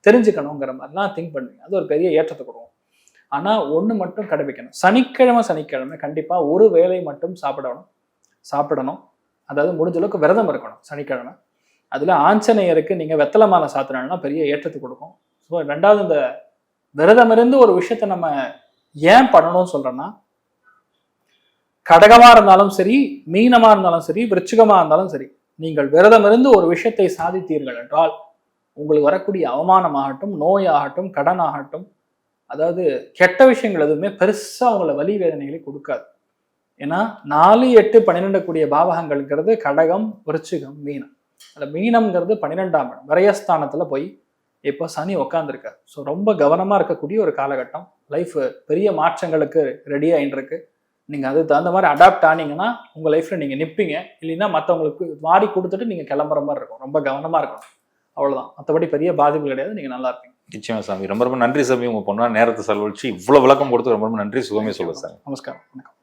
தெரிஞ்சுக்கணுங்கிற மாதிரிலாம் திங்க் பண்ணுவீங்க. அது ஒரு பெரிய ஏற்றத்தை கொடுக்கும். ஆனால் ஒன்று மட்டும் கடைபிடிக்கணும். சனிக்கிழமை சனிக்கிழமை கண்டிப்பாக ஒரு வேலை மட்டும் சாப்பிடணும். சாப்பிடணும். அதாவது முடிஞ்ச அளவுக்கு விரதம் இருக்கணும் சனிக்கிழமை. அதில் ஆஞ்சநேயருக்கு நீங்கள் வெத்தலை மாலை சாத்தினா பெரிய ஏற்றத்தை கொடுக்கும். ஸோ ரெண்டாவது இந்த விரதம் இருந்து ஒரு விஷயத்த நம்ம ஏன் பண்ணணும்னு சொல்கிறோன்னா கடகமாக இருந்தாலும் சரி மீனமாக இருந்தாலும் சரி விருச்சிகமாக இருந்தாலும் சரி நீங்கள் விரதம் இருந்து ஒரு விஷயத்தை சாதித்தீர்கள் என்றால் உங்களுக்கு வரக்கூடிய அவமானமாகட்டும் நோயாகட்டும் கடனாகட்டும் அதாவது கெட்ட விஷயங்கள் எதுவுமே பெருசாக அவங்கள வலி வேதனைகளை கொடுக்காது. ஏன்னா நாலு எட்டு பன்னிரெண்டு கூடிய பாவகங்கள்ங்கிறது கடகம் விருச்சிகம் மீனம். அதில் மீனம்ங்கிறது பன்னிரெண்டாம் இடம். விரயஸ்தானத்தில் போய் இப்போ சனி உக்காந்துருக்காரு. ஸோ ரொம்ப கவனமாக இருக்கக்கூடிய ஒரு காலகட்டம். லைஃப் பெரிய மாற்றங்களுக்கு ரெடி ஆயிட்டு இருக்கு அதுக்கு தகுந்த மாதிரி அடாப்ட் ஆனீங்கன்னா உங்கள் லைஃப்பில் நீங்கள் நிற்பீங்க இல்லைன்னா மற்றவங்களுக்கு மாறி கொடுத்துட்டு நீங்கள் கிளம்புற மாதிரி இருக்கும். ரொம்ப கவனமாக இருக்கணும். அவ்வளோதான் மற்றபடி பெரிய பாதிப்பு கிடையாது. நீங்கள் நல்லா இருப்பீங்க. நிச்சயமா சாமி. ரொம்ப ரொம்ப நன்றி சாமி உங்க பொண்ணா நேரத்தை செலவழிச்சு இவ்வளவு விளக்கம் கொடுத்து ரொம்ப ரொம்ப நன்றி. சுகமே சொல்லுங்க சார் நமஸ்காரம். வணக்கம்.